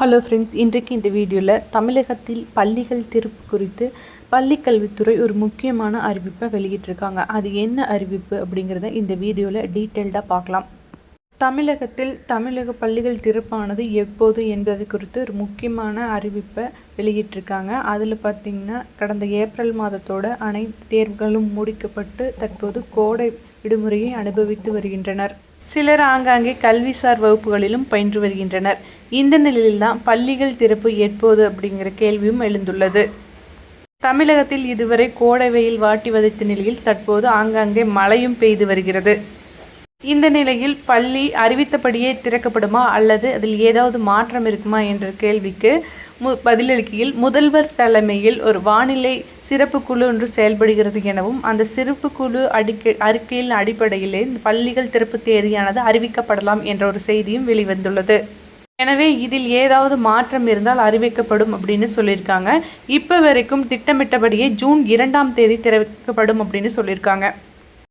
Hello friends இன்றைக்கு இந்த வீடியோவில் தமிழகத்தில் பள்ளிகள் திறப்பு குறித்து பள்ளிக்கல்வித்துறை ஒரு முக்கியமான அறிவிப்பை வெளியிட்டிருக்காங்க. அது என்ன அறிவிப்பு அப்படிங்கிறத இந்த வீடியோவில் டீட்டெயில்டாக பார்க்கலாம். தமிழகத்தில் தமிழக பள்ளிகள் திறப்பானது எப்போது என்பது குறித்து ஒரு முக்கியமான அறிவிப்பை வெளியிட்டிருக்காங்க. அதில் பார்த்திங்கன்னா கடந்த ஏப்ரல் மாதத்தோட அனைத்து தேர்வுகளும் முடிக்கப்பட்டு தற்போது கோடை விடுமுறையை அனுபவித்து வருகின்றனர். சிலர் ஆங்காங்கே கல்விசார் வகுப்புகளிலும் பயின்று வருகின்றனர். இந்த நிலையில்தான் பள்ளிகள் திறப்பு எப்போது அப்படிங்கிற கேள்வியும் எழுந்துள்ளது. தமிழகத்தில் இதுவரை கோடை வெயில் வாட்டி வதைத்த நிலையில் தற்போது ஆங்காங்கே மழையும் பெய்து வருகிறது. இந்த நிலையில் பள்ளி அறிவித்தபடியே திறக்கப்படுமா அல்லது அதில் ஏதாவது மாற்றம் இருக்குமா என்ற கேள்விக்கு மு பதிலளிக்கையில் முதல்வர் தலைமையில் ஒரு வானிலை சிறப்பு குழு ஒன்று செயல்படுகிறது எனவும் அந்த சிறப்பு குழு அடிக்க அறிக்கையின் அடிப்படையிலே இந்த பள்ளிகள் திறப்பு தேதியானது அறிவிக்கப்படலாம் என்ற ஒரு செய்தியும் வெளிவந்துள்ளது. எனவே இதில் ஏதாவது மாற்றம் இருந்தால் அறிவிக்கப்படும் அப்படின்னு சொல்லியிருக்காங்க. இப்போ வரைக்கும் திட்டமிட்டபடியே ஜூன் இரண்டாம் தேதி திறக்கப்படும் அப்படின்னு சொல்லியிருக்காங்க.